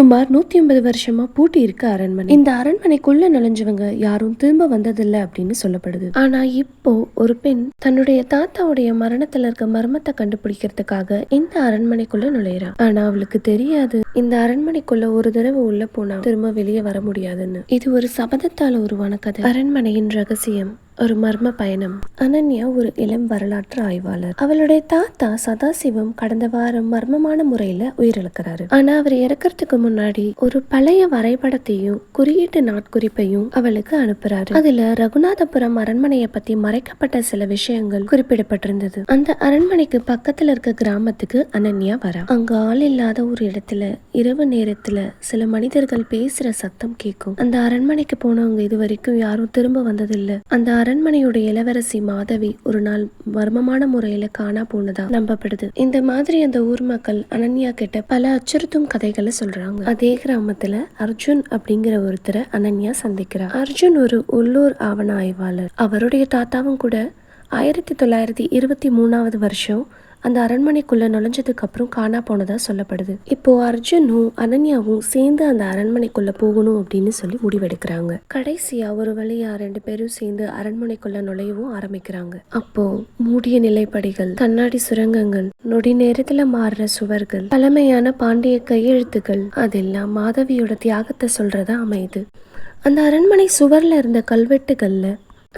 சுமார் நூத்தி ஐம்பது வருஷமா பூட்டி இருக்க அரண்மனை. இந்த அரண்மனைக்குள்ள நுழைஞ்சவங்க யாரும் திரும்ப வந்ததில்லை அப்படின்னு சொல்லப்படுது. ஆனா இப்போ ஒரு பெண் தன்னுடைய தாத்தாவுடைய மரணத்துல இருக்க மர்மத்தை கண்டுபிடிக்கிறதுக்காக இந்த அரண்மனைக்குள்ள நுழையிறா ஆனா அவளுக்கு தெரியாது. இந்த அரண்மனைக்குள்ள ஒரு தடவை உள்ள போனா திரும்ப வெளியே வர முடியாதுன்னு. இது ஒரு சபதத்தால உருவான கதை. அரண்மனையின் ரகசியம் ஒரு மர்ம பயணம். அனன்யா ஒரு இளம் வரலாற்று ஆய்வாளர். அவளுடைய தாத்தா சதாசிவம் கடந்த வாரம் மர்மமான முறையில உயிரிழக்கிறாரு. ஆனா அவர் இறக்கிறதுக்கு முன்னாடி ஒரு பழைய வரைபடத்தையும் குறியீட்டு நாட்குறிப்பையும் அவளுக்கு அனுப்புறாரு. அதுல ரகுநாதபுரம் அரண்மனையை பத்தி மறைக்கப்பட்ட சில விஷயங்கள் குறிப்பிடப்பட்டிருந்தது. அந்த அரண்மனைக்கு பக்கத்துல இருக்க கிராமத்துக்கு அனன்யா வரா. அங்க ஆள் இல்லாத ஒரு இடத்துல இரவு நேரத்துல சில மனிதர்கள் பேசுற சத்தம் கேட்கும் அந்த அரண்மனைக்கு போனவங்க இது வரைக்கும் யாரும் திரும்ப வந்ததில்ல. அந்த அரண்மனையுடைய இளவரசி மாதவி ஒரு நாள் மர்மமான முறையில காணா போனதா நம்பப்படுது. இந்த மாதிரி அந்த ஊர் மக்கள் அனன்யா கிட்ட பல அச்சுறுத்தும் கதைகளை சொல்றாங்க. அதே கிராமத்துல அர்ஜுன் அப்படிங்கிற ஒருத்தரை அனன்யா சந்திக்கிறார் அர்ஜுன் ஒரு உள்ளூர் ஆவண ஆய்வாளர். அவருடைய தாத்தாவும் கூட ஆயிரத்தி தொள்ளாயிரத்தி இருபத்தி மூணாவது வருஷம் அந்த அரண்மனைக்குள்ள நுழைஞ்சதுக்கு அப்புறம் காணா போனதா சொல்லப்படுது. இப்போ அர்ஜுனும் அனன்யாவும் சேர்ந்து அந்த அரண்மனைக்குள்ள போகணும் அப்படின்னு சொல்லி முடிவெடுக்கிறாங்க. கடைசியா ஒரு வழியா ரெண்டு பேரும் சேர்ந்து அரண்மனைக்குள்ள நுழையவும் ஆரம்பிக்கிறாங்க. அப்போ மூடிய நிலைப்படிகள் கண்ணாடி சுரங்கங்கள் நொடி நேரத்துல மாறுற சுவர்கள் பழமையான பாண்டிய கையெழுத்துக்கள் அதெல்லாம் மாதவியோட தியாகத்தை சொல்றதா அமையுது. அந்த அரண்மனை சுவர்ல இருந்த கல்வெட்டுகள்ல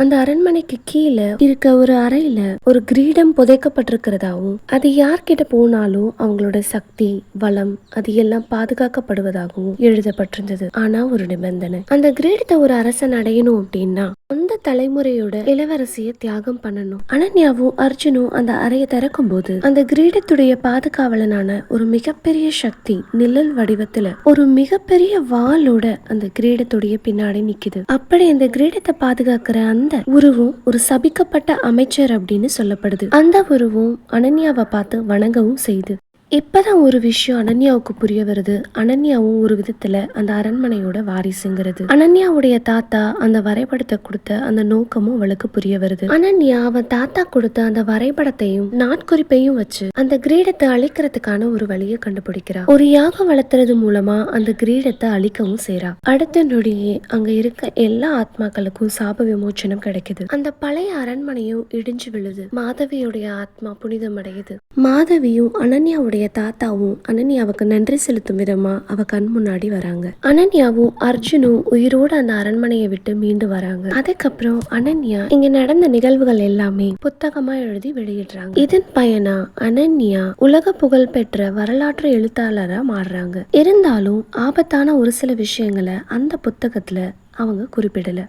அந்த அரண்மனைக்கு கீழே இருக்க ஒரு அறையில ஒரு கிரீடம் புதைக்கப்பட்டிருக்கிறதாவும் அது யார்கிட்ட போனாலும் அவங்களோட சக்தி வளம் அது எல்லாம் பாதுகாக்கப்படுவதாகவும் எழுதப்பட்டிருந்தது. ஆனா ஒரு நிபந்தனை. அந்த கிரீடத்தை ஒரு அரசன் அடையணும் அப்படின்னா அந்த தலைமுறையோட இளவரசிய தியாகம் பண்ணணும். அனன்யாவும் அர்ஜுனும் அந்த அறையை திறக்கும் போது அந்த கிரீடத்துடைய பாதுகாவலனான ஒரு மிகப்பெரிய சக்தி நிழல் வடிவத்துல ஒரு மிகப்பெரிய வாளோட அந்த கிரீடத்துடைய பின்னாடி நிக்குது. அப்படி அந்த கிரீடத்தை பாதுகாக்கிற அந்த உருவம் ஒரு சபிக்கப்பட்ட அமைச்சர் அப்படின்னு சொல்லப்படுது. அந்த உருவம் அனன்யாவை பார்த்து வணங்கவும் இப்போ தான் ஒரு விஷயம் அனன்யாவுக்கு புரிய வருது. அனன்யாவும் ஒரு விதத்துல அந்த அரண்மனையோட வாரிசுங்கிறது. அனன்யாவுடைய தாத்தா அந்த வரைபடத்தை கொடுத்த அந்த நோக்கமும் அவளுக்கு புரிய வருது. அனன்யா அவன் தாத்தா கொடுத்த அந்த வரைபடத்தையும் நாட்குறிப்பையும் வச்சு அந்த கிரீடத்தை அழிக்கிறதுக்கான ஒரு வழியை கண்டுபிடிக்கிறா. ஒரு யாகம் வளர்த்துறது மூலமா அந்த கிரீடத்தை அழிக்கவும் செய்யறா அடுத்த நொடியே அங்க இருக்க எல்லா ஆத்மாக்களுக்கும் சாப விமோச்சனம் கிடைக்குது. அந்த பழைய அரண்மனையும் இடிஞ்சு விழுது. மாதவியுடைய ஆத்மா புனிதமடையுது. மாதவியும் அனன்யாவுடைய தாத்தாவும் அனன்யாவுக்கு நன்றி செலுத்தும் விதமா அவ கண் முன்னாடி வராங்க. அனன்யாவும் அர்ஜுனும் உயிரோடு அந்த அரண்மனையை விட்டு மீண்டு வராங்க. அதுக்கப்புறம் அனன்யா இங்க நடந்த நிகழ்வுகள் எல்லாமே புத்தகமா எழுதி வெளியிடுறாங்க. இதன் பயனா அனன்யா உலக புகழ் பெற்ற வரலாற்று எழுத்தாளரா மாறுறாங்க. இருந்தாலும் ஆபத்தான ஒரு சில விஷயங்களை அந்த புத்தகத்துல அவங்க குறிப்பிடல.